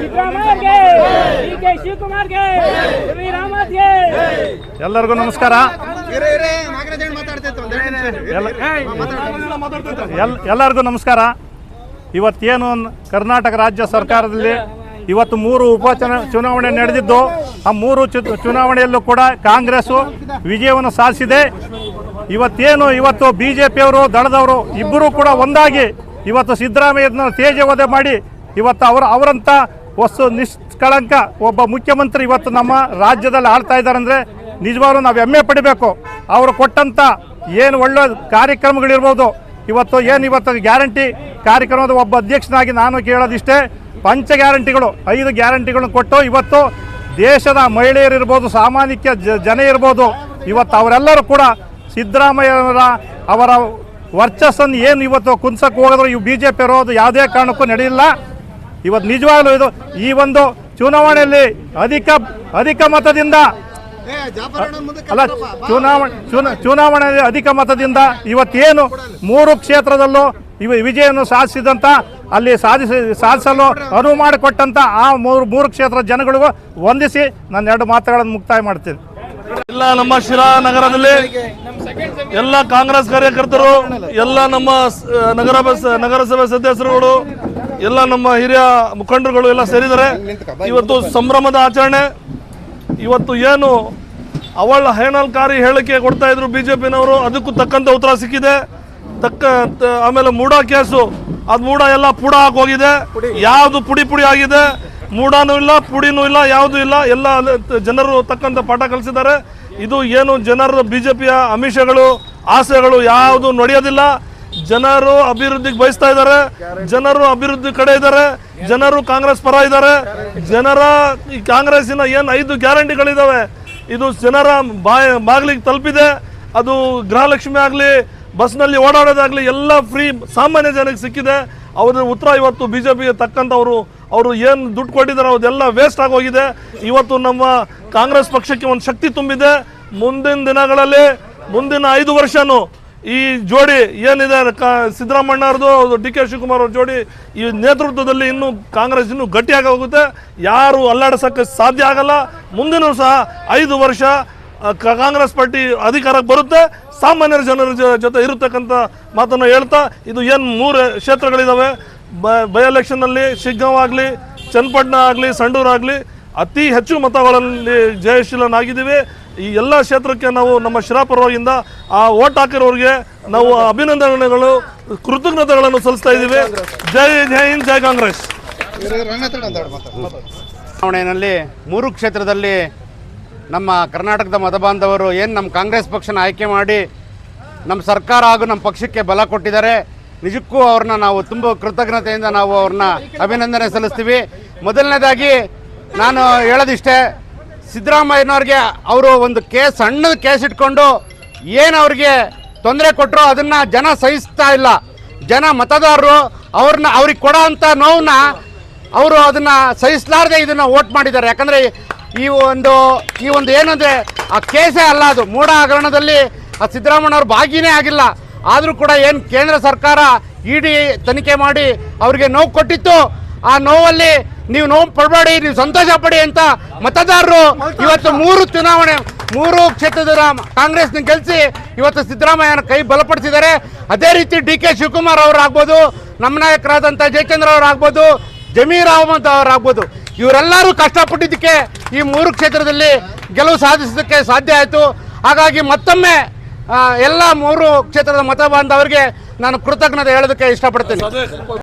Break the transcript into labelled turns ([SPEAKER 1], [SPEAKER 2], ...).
[SPEAKER 1] ಸಿದ್ದರಾಮಯ್ಯಗೆ D K ಶಿವಕುಮಾರ್ಗೆ
[SPEAKER 2] ಎಲ್ಲರಿಗೂ ನಮಸ್ಕಾರ. ಎಲ್ಲರಿಗೂ ನಮಸ್ಕಾರ. ಇವತ್ತೇನು ಕರ್ನಾಟಕ ರಾಜ್ಯ ಸರ್ಕಾರದಲ್ಲಿ ಇವತ್ತು ಮೂರು ಉಪ ಚುನಾವಣೆ ನಡೆದಿದ್ದು ಆ ಮೂರು ಚುನಾವಣೆಯಲ್ಲೂ ಕೂಡ ಕಾಂಗ್ರೆಸ್ ವಿಜಯವನ್ನು ಸಾಧಿಸಿದೆ. ಇವತ್ತೇನು ಇವತ್ತು ಬಿ ಜೆ ಪಿಯವರು ದಳದವರು ಇಬ್ಬರೂ ಕೂಡ ಒಂದಾಗಿ ಇವತ್ತು ಸಿದ್ದರಾಮಯ್ಯನ ತೇಜವಧೆ ಮಾಡಿ ಇವತ್ತು ಅವರ ಅವರಂಥ ವಸ್ತು ನಿಷ್ಕಳಂಕ ಒಬ್ಬ ಮುಖ್ಯಮಂತ್ರಿ ಇವತ್ತು ನಮ್ಮ ರಾಜ್ಯದಲ್ಲಿ ಆಳ್ತಾ ಇದ್ದಾರೆ ಅಂದರೆ ನಿಜವಾಗ್ಲೂ ನಾವು ಹೆಮ್ಮೆ ಪಡಿಬೇಕು. ಅವರು ಕೊಟ್ಟಂಥ ಏನು ಒಳ್ಳೆ ಕಾರ್ಯಕ್ರಮಗಳಿರ್ಬೋದು. ಇವತ್ತು ಏನು ಇವತ್ತು ಗ್ಯಾರಂಟಿ ಕಾರ್ಯಕ್ರಮದ ಒಬ್ಬ ಅಧ್ಯಕ್ಷನಾಗಿ ನಾನು ಕೇಳೋದಿಷ್ಟೇ, ಪಂಚ ಗ್ಯಾರಂಟಿಗಳು, ಐದು ಗ್ಯಾರಂಟಿಗಳನ್ನು ಕೊಟ್ಟು ಇವತ್ತು ದೇಶದ ಮಹಿಳೆಯರಿರ್ಬೋದು ಸಾಮಾನ್ಯ ಜನ ಇರ್ಬೋದು. ಇವತ್ತು ಅವರೆಲ್ಲರೂ ಕೂಡ ಸಿದ್ದರಾಮಯ್ಯವರ ಅವರ ವರ್ಚಸ್ಸನ್ನು ಏನು ಇವತ್ತು ಕುನ್ಸಕ್ಕೆ ಹೋಗಿದ್ರು ಇವು ಬಿ ಜೆ ಪಿ ಇರೋದು ಯಾವುದೇ ಕಾರಣಕ್ಕೂ ನಡೆಯಿಲ್ಲ. ಇವತ್ತು ನಿಜವಾಗ್ಲೂ ಇದು ಈ ಒಂದು ಚುನಾವಣೆಯಲ್ಲಿ ಅಧಿಕ ಅಧಿಕ ಮತದಿಂದ ಅಲ್ಲ ಚುನಾವಣೆ ಚುನಾ ಚುನಾವಣೆಯಲ್ಲಿ ಅಧಿಕ ಮತದಿಂದ ಇವತ್ತೇನು ಮೂರು ಕ್ಷೇತ್ರದಲ್ಲೂ ಇವ ವಿಜಯವನ್ನು ಸಾಧಿಸಿದಂಥ ಅಲ್ಲಿ ಸಾಧಿಸಿ ಸಾಧಿಸಲು ಅನುವು ಮಾಡಿಕೊಟ್ಟಂಥ ಆ ಮೂರು ಮೂರು ಕ್ಷೇತ್ರದ ಜನಗಳಿಗೂ ವಂದಿಸಿ ನಾನು ಎರಡು ಮಾತುಗಳನ್ನು ಮುಕ್ತಾಯ ಮಾಡ್ತೀನಿ.
[SPEAKER 3] ಇಲ್ಲ ನಮ್ಮ ಶಿರಾ ನಗರದಲ್ಲಿ ಎಲ್ಲ ಕಾಂಗ್ರೆಸ್ ಕಾರ್ಯಕರ್ತರು, ಎಲ್ಲ ನಮ್ಮ ನಗರ ನಗರಸಭೆ ಸದಸ್ಯರುಗಳು, ಎಲ್ಲ ನಮ್ಮ ಹಿರಿಯ ಮುಖಂಡರುಗಳು ಎಲ್ಲ ಸೇರಿದ್ದಾರೆ. ಇವತ್ತು ಸಂಭ್ರಮದ ಆಚರಣೆ. ಇವತ್ತು ಏನು ಅವಳ ಹೇಣಲ್ಕಾರಿ ಹೇಳಿಕೆ ಕೊಡ್ತಾ ಇದ್ರು ಬಿಜೆಪಿನವರು, ಅದಕ್ಕೂ ತಕ್ಕಂತ ಉತ್ತರ ಸಿಕ್ಕಿದೆ. ತಕ್ಕ ಆಮೇಲೆ ಮೂಡ ಕೇಸು, ಅದು ಮೂಡ ಎಲ್ಲ ಪುಡ ಹಾಕೋಗಿದೆ ಯಾವುದು ಪುಡಿ ಪುಡಿ ಆಗಿದೆ ಮೂಡನೂ ಇಲ್ಲ, ಪುಡಿನೂ ಇಲ್ಲ, ಯಾವುದೂ ಇಲ್ಲ. ಎಲ್ಲ ಜನರು ತಕ್ಕಂತ ಪಾಠ ಕಲಿಸಿದ್ದಾರೆ. ಇದು ಏನು ಜನರ ಪಿಯ ಅಮಿಷಗಳು, ಆಸೆಗಳು ಯಾವುದು ನಡೆಯೋದಿಲ್ಲ. ಜನರು ಅಭಿವೃದ್ಧಿಗೆ ಬಯಸ್ತಾ ಇದ್ದಾರೆ. ಜನರು ಅಭಿವೃದ್ಧಿ ಕಡೆ ಇದ್ದಾರೆ. ಜನರು ಕಾಂಗ್ರೆಸ್ ಪರ ಇದ್ದಾರೆ. ಜನರ ಈ ಕಾಂಗ್ರೆಸ್ಸಿನ ಏನು ಐದು ಗ್ಯಾರಂಟಿಗಳಿದ್ದಾವೆ ಇದು ಜನರ ಬಾಯ, ಬಾಗಿಲಿಗೆ ತಲುಪಿದೆ. ಅದು ಗೃಹಲಕ್ಷ್ಮಿ ಆಗಲಿ, ಬಸ್ನಲ್ಲಿ ಓಡಾಡೋದಾಗಲಿ ಎಲ್ಲ ಫ್ರೀ ಸಾಮಾನ್ಯ ಜನಕ್ಕೆ ಸಿಕ್ಕಿದೆ. ಅವರ ಉತ್ತರ ಇವತ್ತು ಬಿ ಜೆ ಪಿಗೆ ತಕ್ಕಂಥವ್ರು ಅವರು ಏನು ದುಡ್ಡು ಕೊಟ್ಟಿದ್ದಾರೆ ಅದೆಲ್ಲ ವೇಸ್ಟ್ ಆಗೋಗಿದೆ. ಇವತ್ತು ನಮ್ಮ ಕಾಂಗ್ರೆಸ್ ಪಕ್ಷಕ್ಕೆ ಒಂದು ಶಕ್ತಿ ತುಂಬಿದೆ. ಮುಂದಿನ ದಿನಗಳಲ್ಲಿ, ಮುಂದಿನ ಐದು ವರ್ಷನೂ ಈ ಜೋಡಿ ಏನಿದೆ ಸಿದ್ದರಾಮಣ್ಣ ಅವ್ರದ್ದು ಡಿ ಕೆ ಶಿವಕುಮಾರ್ ಅವ್ರ ಜೋಡಿ ಈ ನೇತೃತ್ವದಲ್ಲಿ ಇನ್ನೂ ಕಾಂಗ್ರೆಸ್ ಇನ್ನೂ ಗಟ್ಟಿಯಾಗಿ ಹೋಗುತ್ತೆ. ಯಾರು ಅಲ್ಲಾಡಿಸೋಕ್ಕೆ ಸಾಧ್ಯ ಆಗಲ್ಲ. ಮುಂದಿನೂ ಸಹ ಐದು ವರ್ಷ ಕಾಂಗ್ರೆಸ್ ಪಾರ್ಟಿ ಅಧಿಕಾರಕ್ಕೆ ಬರುತ್ತೆ. ಸಾಮಾನ್ಯರ ಜನರ ಜೊತೆ ಇರತಕ್ಕಂಥ ಮಾತನ್ನು ಹೇಳ್ತಾ, ಇದು ಏನು ಮೂರು ಕ್ಷೇತ್ರಗಳಿದಾವೆ. ಬ ಎಲೆಕ್ಷನ್ನಲ್ಲಿ ಶಿಗ್ಗಾಂವ್ ಆಗಲಿ ಚನ್ನಪಟ್ಟಣ ಆಗಲಿ ಸಂಡೂರು ಆಗಲಿ ಅತಿ ಹೆಚ್ಚು ಮತಗಳಲ್ಲಿ ಜಯಶೀಲನಾಗಿದ್ದೀವಿ. ಈ ಎಲ್ಲ ಕ್ಷೇತ್ರಕ್ಕೆ ನಾವು ನಮ್ಮ ಶಿರಾಪರವಾಗಿಂದ ಆ ಓಟ್ ಹಾಕಿರೋರಿಗೆ ನಾವು ಅಭಿನಂದನೆಗಳು, ಕೃತಜ್ಞತೆಗಳನ್ನು ಸಲ್ಲಿಸ್ತಾ ಇದ್ದೀವಿ. ಜೈ ಜೈ ಹಿಂದ್, ಜೈ ಕಾಂಗ್ರೆಸ್.
[SPEAKER 4] ಚುನಾವಣೆಯಲ್ಲಿ ಮೂರು ಕ್ಷೇತ್ರದಲ್ಲಿ ನಮ್ಮ ಕರ್ನಾಟಕದ ಮತಬಾಂಧವರು ಏನು ನಮ್ಮ ಕಾಂಗ್ರೆಸ್ ಪಕ್ಷನ ಆಯ್ಕೆ ಮಾಡಿ ನಮ್ಮ ಸರ್ಕಾರ ಹಾಗೂ ನಮ್ಮ ಪಕ್ಷಕ್ಕೆ ಬಲ ಕೊಟ್ಟಿದ್ದಾರೆ. ನಿಜಕ್ಕೂ ಅವ್ರನ್ನ ನಾವು ತುಂಬ ಕೃತಜ್ಞತೆಯಿಂದ ನಾವು ಅವ್ರನ್ನ ಅಭಿನಂದನೆ ಸಲ್ಲಿಸ್ತೀವಿ. ಮೊದಲನೇದಾಗಿ ನಾನು ಹೇಳೋದಿಷ್ಟೇ, ಸಿದ್ದರಾಮಯ್ಯನವ್ರಿಗೆ ಅವರು ಒಂದು ಕೇಸ್, ಸಣ್ಣದ ಕೇಸ್ ಇಟ್ಕೊಂಡು ಏನು ಅವ್ರಿಗೆ ತೊಂದರೆ ಕೊಟ್ಟರು ಅದನ್ನು ಜನ ಸಹಿಸ್ತಾ ಇಲ್ಲ. ಜನ ಮತದಾರರು ಅವ್ರನ್ನ ಅವ್ರಿಗೆ ಕೊಡೋ ಅಂಥ ನೋವನ್ನ ಅವರು ಅದನ್ನ ಸಹಿಸಲಾರದೆ ಇದನ್ನ ವೋಟ್ ಮಾಡಿದ್ದಾರೆ. ಯಾಕಂದ್ರೆ ಈ ಒಂದು ಈ ಒಂದು ಏನಂದ್ರೆ ಆ ಕೇಸೇ ಅಲ್ಲ ಅದು. ಮೂಢ ಹಗರಣದಲ್ಲಿ ಆ ಸಿದ್ದರಾಮಯ್ಯ ಅವರು ಭಾಗಿನೇ ಆಗಿಲ್ಲ. ಆದರೂ ಕೂಡ ಏನು ಕೇಂದ್ರ ಸರ್ಕಾರ ಇಡಿ ತನಿಖೆ ಮಾಡಿ ಅವರಿಗೆ ನೋವು ಕೊಟ್ಟಿತ್ತು. ಆ ನೋವಲ್ಲಿ ನೀವು ನೋವು ಪಡಬೇಡಿ, ನೀವು ಸಂತೋಷ ಪಡಿ ಅಂತ ಮತದಾರರು ಇವತ್ತು ಮೂರು ಚುನಾವಣೆ, ಮೂರು ಕ್ಷೇತ್ರದ ಕಾಂಗ್ರೆಸ್ನ ಗೆಲ್ಲಿಸಿ ಇವತ್ತು ಸಿದ್ದರಾಮಯ್ಯನ ಕೈ ಬಲಪಡಿಸಿದ್ದಾರೆ. ಅದೇ ರೀತಿ ಡಿ ಕೆ ಶಿವಕುಮಾರ್ ಅವರಾಗ್ಬೋದು, ನಮ್ಮ ನಾಯಕರಾದಂಥ ಜಯಚಂದ್ರ ಅವರಾಗ್ಬೋದು, ಜಮೀರ್ ಅಹಮದ್ ಅವರಾಗ್ಬೋದು, ಇವರೆಲ್ಲರೂ ಕಷ್ಟಪಟ್ಟಿದ್ದಕ್ಕೆ ಈ ಮೂರು ಕ್ಷೇತ್ರದಲ್ಲಿ ಗೆಲುವು ಸಾಧಿಸೋದಕ್ಕೆ ಸಾಧ್ಯ ಆಯಿತು. ಹಾಗಾಗಿ ಮತ್ತೊಮ್ಮೆ ಎಲ್ಲ ಮೂರು ಕ್ಷೇತ್ರದ ಮತ ಬಾಂಧವರಿಗೆ ನಾನು ಕೃತಜ್ಞತೆ ಹೇಳೋದಕ್ಕೆ ಇಷ್ಟಪಡ್ತೀನಿ.